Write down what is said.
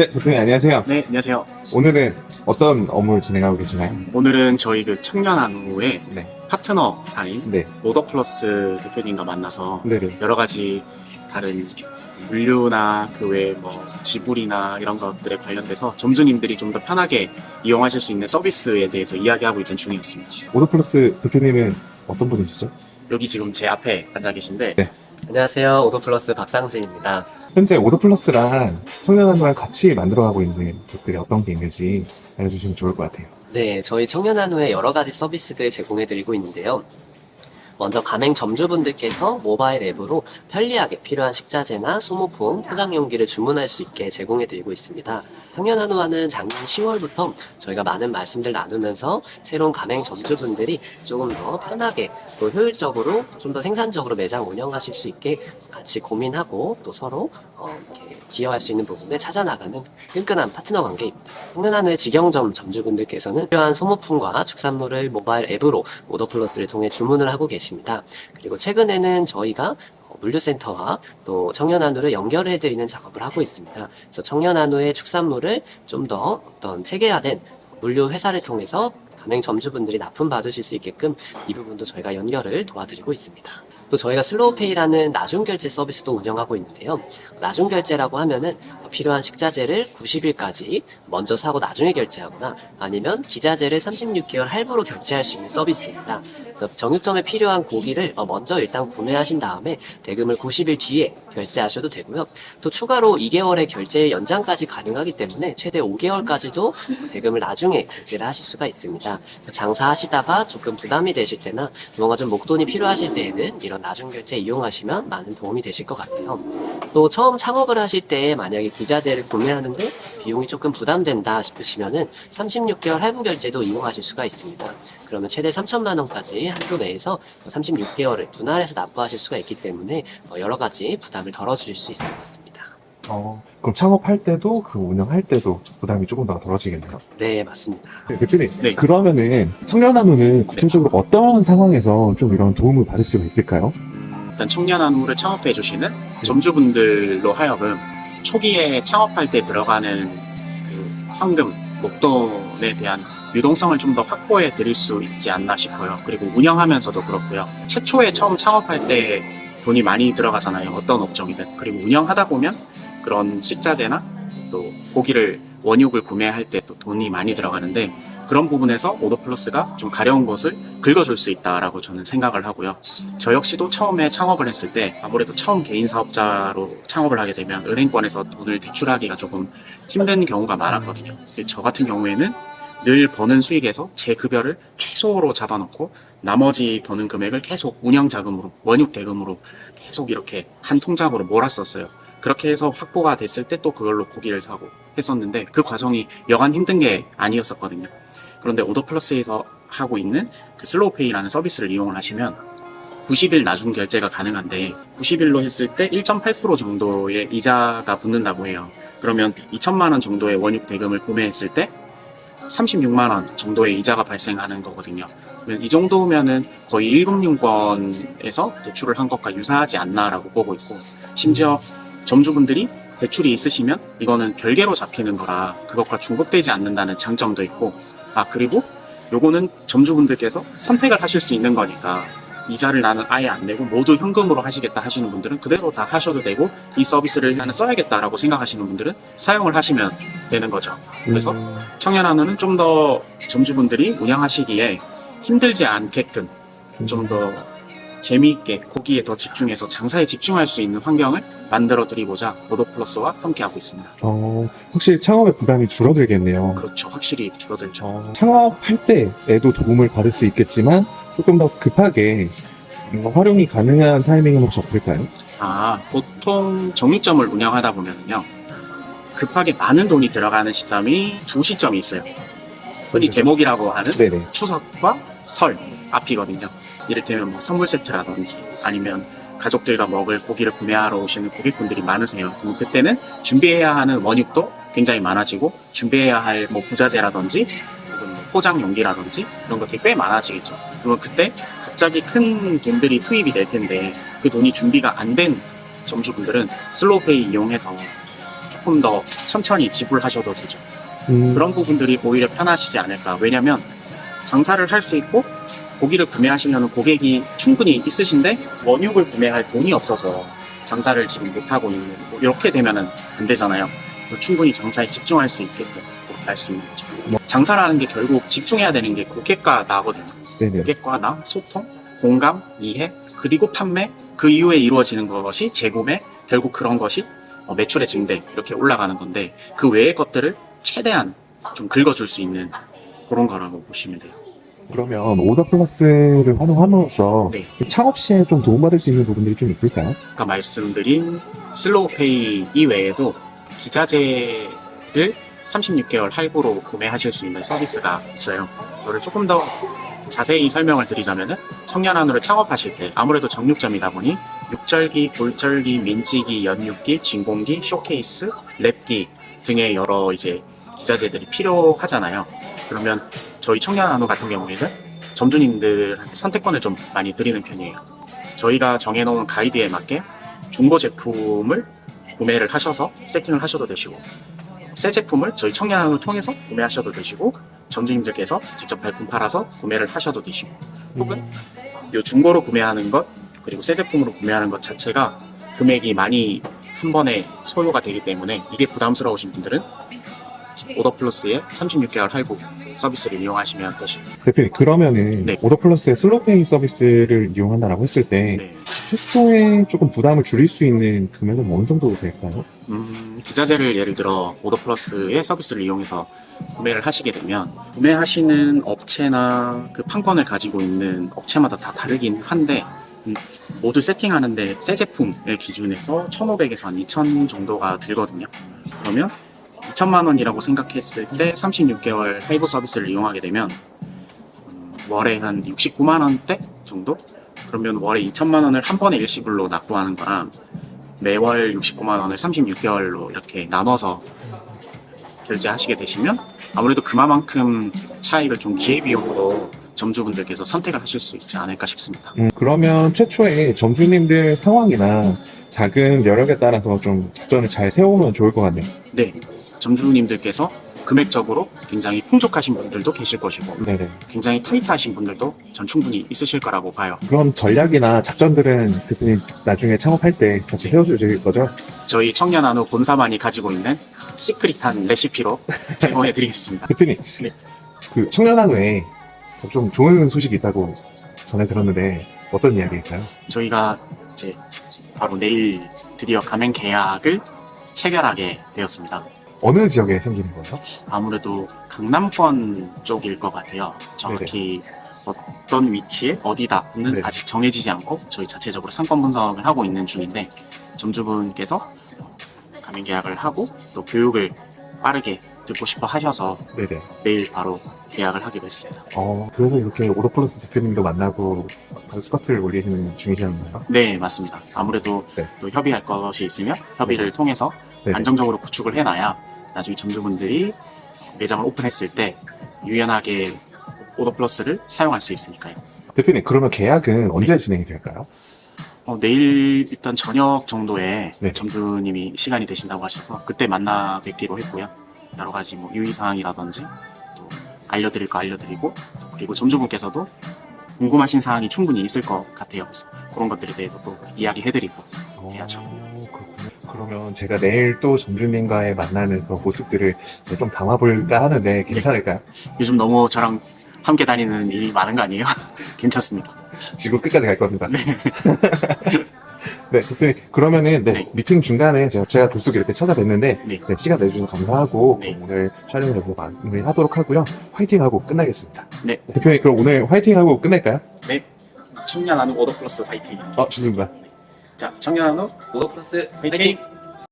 네, 대표님 안녕하세요. 네, 안녕하세요. 오늘은 어떤 업무를 진행하고 계시나요? 오늘은 저희 그 청년 안후의 네. 파트너 사인 네. 오더플러스 대표님과 만나서 네네. 여러 가지 다른 물류나 그 외에 뭐 지불이나 이런 것들에 관련돼서 점주님들이 좀 더 편하게 이용하실 수 있는 서비스에 대해서 이야기하고 있던 중이었습니다. 오더플러스 대표님은 어떤 분이시죠? 여기 지금 제 앞에 앉아 계신데 네. 안녕하세요. 오도플러스 박상진입니다. 현재 오더플러스랑 청년한우랑 같이 만들어가고 있는 것들이 어떤 게 있는지 알려주시면 좋을 것 같아요. 네, 저희 청년한우에 여러 가지 서비스들 제공해드리고 있는데요. 먼저 가맹 점주분들께서 모바일 앱으로 편리하게 필요한 식자재나 소모품, 포장 용기를 주문할 수 있게 제공해 드리고 있습니다. 청년 한우와는 작년 10월부터 저희가 많은 말씀들 나누면서 새로운 가맹 점주분들이 조금 더 편하게 또 효율적으로 좀 더 생산적으로 매장 운영하실 수 있게 같이 고민하고 또 서로 어, 이렇게 기여할 수 있는 부분을 찾아나가는 끈끈한 파트너 관계입니다. 청년 한우의 직영점 점주분들께서는 필요한 소모품과 축산물을 모바일 앱으로 오더플러스를 통해 주문을 하고 계십니다. 그리고 최근에는 저희가 어, 물류센터와 또 청년한우를 연결해드리는 작업을 하고 있습니다. 그래서 청년한우의 축산물을 좀 더 어떤 체계화된 물류 회사를 통해서 가맹 점주분들이 납품 받으실 수 있게끔 이 부분도 저희가 연결을 도와드리고 있습니다. 또 저희가 슬로우페이라는 나중 결제 서비스도 운영하고 있는데요. 나중 결제라고 하면은 필요한 식자재를 90일까지 먼저 사고 나중에 결제하거나 아니면 기자재를 36개월 할부로 결제할 수 있는 서비스입니다. 그래서 정육점에 필요한 고기를 어, 먼저 일단 구매하신 다음에 대금을 90일 뒤에 결제하셔도 되고요. 또 추가로 2개월의 결제 연장까지 가능하기 때문에 최대 5개월까지도 대금을 나중에 결제를 하실 수가 있습니다. 장사하시다가 조금 부담이 되실 때나 뭔가 좀 목돈이 필요하실 때에는 이런 나중 결제 이용하시면 많은 도움이 되실 것 같아요. 또 처음 창업을 하실 때 만약에 기자재를 구매하는데 비용이 조금 부담된다 싶으시면은 36개월 할부 결제도 이용하실 수가 있습니다. 그러면 최대 3천만 원까지 한도 내에서 36개월을 분할해서 납부하실 수가 있기 때문에 어, 여러 가지 부담을 덜어주실 수 있을 것 같습니다. 어, 그럼 창업할 때도 그 운영할 때도 부담이 조금 더 덜어지겠네요. 네, 맞습니다. 네, 대표님. 네. 그러면은 청년한우는 구체적으로 어떤 상황에서 좀 이런 도움을 받을 수가 있을까요? 음, 일단 청년 안후를 창업해 주시는 점주분들로 하여금 초기에 창업할 때 들어가는 그 현금, 목돈에 대한 유동성을 좀 더 확보해 드릴 수 있지 않나 싶어요. 그리고 운영하면서도 그렇고요. 최초에 처음 창업할 때 돈이 많이 들어가잖아요. 어떤 업종이든. 그리고 운영하다 보면 그런 식자재나 또 고기를 원육을 구매할 때 또 돈이 많이 들어가는데 그런 부분에서 오더플러스가 좀 가려운 것을 긁어줄 수 있다라고 저는 생각을 하고요. 저 역시도 처음에 창업을 했을 때 아무래도 처음 개인 사업자로 창업을 하게 되면 은행권에서 돈을 대출하기가 조금 힘든 경우가 많았거든요. 저 같은 경우에는 늘 버는 수익에서 제 급여를 최소로 잡아놓고 나머지 버는 금액을 계속 운영 자금으로 원육 대금으로 계속 이렇게 한 통장으로 몰았었어요. 그렇게 해서 확보가 됐을 때 또 그걸로 고기를 사고 했었는데 그 과정이 여간 힘든 게 아니었었거든요. 그런데 오더플러스에서 하고 있는 그 슬로우페이라는 서비스를 이용을 하시면 90일 나중 결제가 가능한데 90일로 했을 때 1.8% 정도의 이자가 붙는다고 해요. 그러면 2천만 원 정도의 원육 대금을 구매했을 때 36만 원 정도의 이자가 발생하는 거거든요. 이 정도면은 거의 1금융권에서 대출을 한 것과 유사하지 않나라고 보고 있고 심지어 점주분들이 대출이 있으시면 이거는 별개로 잡히는 거라 그것과 중복되지 않는다는 장점도 있고 아 그리고 요거는 점주분들께서 선택을 하실 수 있는 거니까 이자를 나는 아예 안 내고 모두 현금으로 하시겠다 하시는 분들은 그대로 다 하셔도 되고 이 서비스를 나는 써야겠다라고 생각하시는 분들은 사용을 하시면 되는 거죠. 그래서 음, 청년 한우는 좀 더 점주분들이 운영하시기에 힘들지 않게끔 좀더 재미있게 고기에 더 집중해서 장사에 집중할 수 있는 환경을 만들어 드리고자 오더플러스와 함께하고 있습니다. 어, 확실히 창업의 부담이 줄어들겠네요. 그렇죠. 확실히 줄어들죠. 어, 창업할 때에도 도움을 받을 수 있겠지만 조금 더 급하게 뭔가 활용이 가능한 타이밍은 혹시 없을까요? 아, 보통 정육점을 운영하다 보면요. 급하게 많은 돈이 들어가는 시점이 두 시점이 있어요. 흔히 그렇죠. 대목이라고 하는 네네. 추석과 설 앞이거든요. 이를테면 뭐 선물 세트라든지 아니면 가족들과 먹을 고기를 구매하러 오시는 고객분들이 많으세요. 그럼 그때는 준비해야 하는 원육도 굉장히 많아지고 준비해야 할 뭐 부자재라든지 혹은 뭐 포장 용기라든지 그런 것들이 꽤 많아지겠죠. 그러면 그때 갑자기 큰 돈들이 투입이 될 텐데 그 돈이 준비가 안 된 점주분들은 슬로우페이 이용해서 조금 더 천천히 지불하셔도 되죠. 음, 그런 부분들이 오히려 편하시지 않을까. 왜냐면 장사를 할 수 있고 고기를 구매하시려는 고객이 충분히 있으신데 원육을 구매할 돈이 없어서 장사를 지금 못하고 있는 뭐 이렇게 되면은 안 되잖아요. 그래서 충분히 장사에 집중할 수 있게끔 그렇게 할 수 있는 거죠. 장사라는 게 결국 집중해야 되는 게 고객과 나거든요. 네네. 고객과 나, 소통, 공감, 이해, 그리고 판매, 그 이후에 이루어지는 것이 재구매, 결국 그런 것이 어, 매출의 증대 이렇게 올라가는 건데 그 외의 것들을 최대한 좀 긁어줄 수 있는 그런 거라고 보시면 돼요. 그러면 오더 플러스를 활용함으로써 네. 창업 시에 좀 도움받을 수 있는 부분들이 좀 있을까요? 아까 말씀드린 슬로우페이 이외에도 기자재를 36개월 할부로 구매하실 수 있는 서비스가 있어요. 이거를 조금 더 자세히 설명을 드리자면은 청년 한우를 창업하실 때 아무래도 정육점이다 보니 육절기, 골절기, 민지기, 연육기, 진공기, 쇼케이스, 랩기 등의 여러 이제 기자재들이 필요하잖아요. 그러면 저희 청년 한우 같은 경우에는 점주님들한테 선택권을 좀 많이 드리는 편이에요. 저희가 정해놓은 가이드에 맞게 중고 제품을 구매를 하셔서 세팅을 하셔도 되시고 새 제품을 저희 청년한을 통해서 구매하셔도 되시고 점주님들께서 직접 발품 팔아서 구매를 하셔도 되시고 혹은 요 중고로 구매하는 것 그리고 새 제품으로 구매하는 것 자체가 금액이 많이 한 번에 소요가 되기 때문에 이게 부담스러우신 분들은 오더 플러스의 36개월 할부 서비스를 이용하시면 되시고 대표님 그러면은 네. 오더 플러스의 슬로페이 서비스를 이용한다라고 했을 때 네. 최초에 조금 부담을 줄일 수 있는 금액은 어느 정도 될까요? 음, 기자재를 예를 들어 오더 플러스의 서비스를 이용해서 구매를 하시게 되면 구매하시는 업체나 그 판권을 가지고 있는 업체마다 다 다르긴 한데 음, 모두 세팅하는데 새 제품의 기준에서 1,500에서 한2,000 정도가 들거든요. 그러면 2천만 원이라고 생각했을 때 36개월 할부 서비스를 이용하게 되면 음, 월에 한 69만 원대 정도? 그러면 월에 2천만 원을 한 번에 일시불로 납부하는 거랑 매월 69만 원을 36개월로 이렇게 나눠서 결제하시게 되시면 아무래도 그만큼 차익을 좀 기회비용으로 점주분들께서 선택을 하실 수 있지 않을까 싶습니다. 음, 그러면 최초에 점주님들 상황이나 작은 여력에 따라서 좀 작전을 잘 세우면 좋을 것 같네요. 네. 점주님들께서 금액적으로 굉장히 풍족하신 분들도 계실 것이고 네네. 굉장히 타이트하신 분들도 전 충분히 있으실 거라고 봐요. 그런 전략이나 작전들은 대표님 나중에 창업할 때 같이 세워주실 거죠? 저희 청년 한우 본사만이 가지고 있는 시크릿한 레시피로 제공해 드리겠습니다. 대표님, 네. 그 청년 한우에 좀 좋은 소식이 있다고 전해 들었는데 어떤 이야기일까요? 저희가 이제 바로 내일 드디어 가맹 계약을 체결하게 되었습니다. 어느 지역에 생기는 거예요? 아무래도 강남권 쪽일 것 같아요. 정확히 어떤 위치에 어디다는 네. 아직 정해지지 않고 저희 자체적으로 상권 분석을 하고 있는 중인데 점주분께서 가맹 계약을 하고 또 교육을 빠르게 듣고 싶어 하셔서 네네. 내일 바로 계약을 하기로 했습니다. 어, 그래서 이렇게 오더플러스 대표님도 만나고 스파트를 올리시는 중이셨나요? 네, 맞습니다. 아무래도 네. 또 협의할 것이 있으면 협의를 통해서 네네. 안정적으로 구축을 해놔야 나중에 점주분들이 매장을 오픈했을 때 유연하게 오더 플러스를 사용할 수 있으니까요. 대표님, 그러면 계약은 언제 진행이 될까요? 어, 내일 일단 저녁 정도에 네. 점주님이 시간이 되신다고 하셔서 그때 만나 뵙기로 했고요. 여러 가지 뭐 유의 사항이라든지 또 알려드릴 거 알려드리고 그리고 점주분께서도 궁금하신 사항이 충분히 있을 것 같아요. 그래서 그런 것들에 대해서 또 이야기해드리고 해야죠. 어, 그렇군요. 그러면 제가 내일 또 점주님과의 만나는 그런 모습들을 좀 담아볼까 하는데 괜찮을까요? 요즘 너무 저랑 함께 다니는 일이 많은 거 아니에요? 괜찮습니다. 지금 끝까지 갈 겁니다. 네, 대표님. 그러면은, 네, 네. 미팅 중간에 제가, 제가 불쑥 이렇게 찾아뵀는데, 네. 네, 시간 내주셔서 감사하고, 네. 오늘 촬영을 여기서 마무리하도록 하고요. 화이팅하고 끝나겠습니다. 네. 대표님, 그럼 오늘 화이팅하고 끝낼까요? 네. 청년 한우 오더 플러스 화이팅. 어, 좋습니다. 자, 청년 한우 오더 플러스 화이팅! 화이팅!